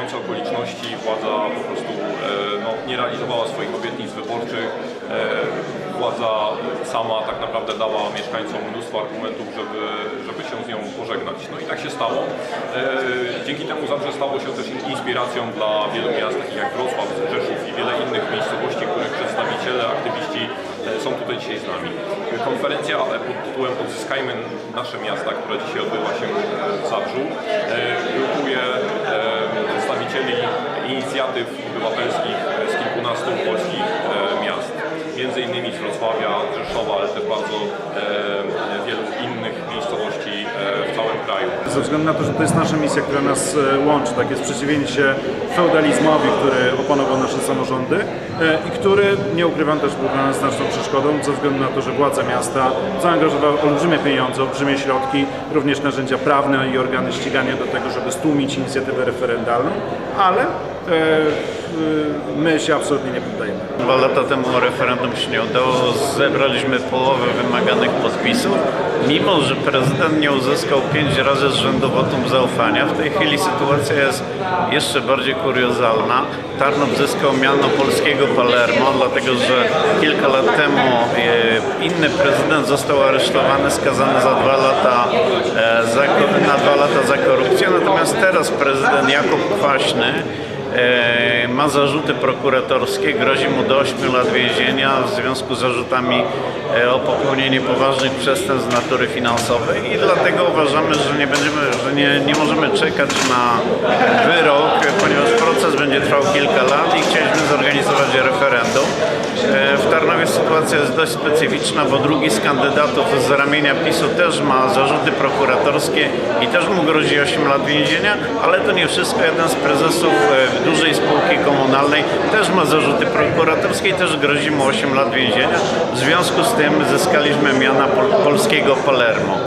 sprzyjające okoliczności władza po prostu e, no, nie realizowała swoich obietnic wyborczych. E, Władza sama tak naprawdę dała mieszkańcom mnóstwo argumentów, żeby, żeby się z nią pożegnać. No i tak się stało. E, Dzięki temu Zabrze stało się też inspiracją dla wielu miast, takich jak Wrocław, Rzeszów i wiele innych miejscowości, których przedstawiciele, aktywiści są tutaj dzisiaj z nami. Konferencja pod tytułem Odzyskajmy nasze miasta, która dzisiaj odbyła się w Zabrzu, inicjatyw obywatelskich z kilkunastu polskich e, miast. Między innymi z Wrocławia, Rzeszowa, ale też bardzo e, wielu innych miejscowości e, w całym kraju. Ze względu na to, że to jest nasza misja, która nas łączy, takie sprzeciwienie się feudalizmowi, który opanował nasze samorządy i który, nie ukrywam, też był dla nas znaczną przeszkodą, ze względu na to, że władze miasta zaangażowały olbrzymie pieniądze, olbrzymie środki, również narzędzia prawne i organy ścigania do tego, żeby stłumić inicjatywę referendalną, ale my się absolutnie nie poddajemy. Dwa lata temu referendum się nie udało, zebraliśmy połowę wymaganych podpisów, mimo że prezydent nie uzyskał pięć razy z rzędu wotum zaufania. W tej chwili sytuacja jest jeszcze bardziej kuriozalna. Tarnów zyskał miano polskiego Palermo, dlatego że kilka lat temu e, inny prezydent został aresztowany, skazany za dwa lata, e, za, na dwa lata za korupcję, natomiast teraz prezydent Jakub Kwaśny E, ma zarzuty prokuratorskie, grozi mu do 8 lat więzienia w związku z zarzutami e, o popełnienie poważnych przestępstw natury finansowej. I dlatego uważamy, że nie będziemy, że nie, nie możemy czekać na wyrok, ponieważ proces będzie trwał kilka lat i chcieliśmy zorganizować referendum. E, W Tarnowie sytuacja jest dość specyficzna, bo drugi z kandydatów z ramienia PiSu też ma zarzuty prokuratorskie i też mu grozi 8 lat więzienia, ale to nie wszystko. Jeden z prezesów e, dużej spółki komunalnej też ma zarzuty prokuratorskie i też grozi mu 8 lat więzienia. W związku z tym zyskaliśmy miana pol polskiego Palermo.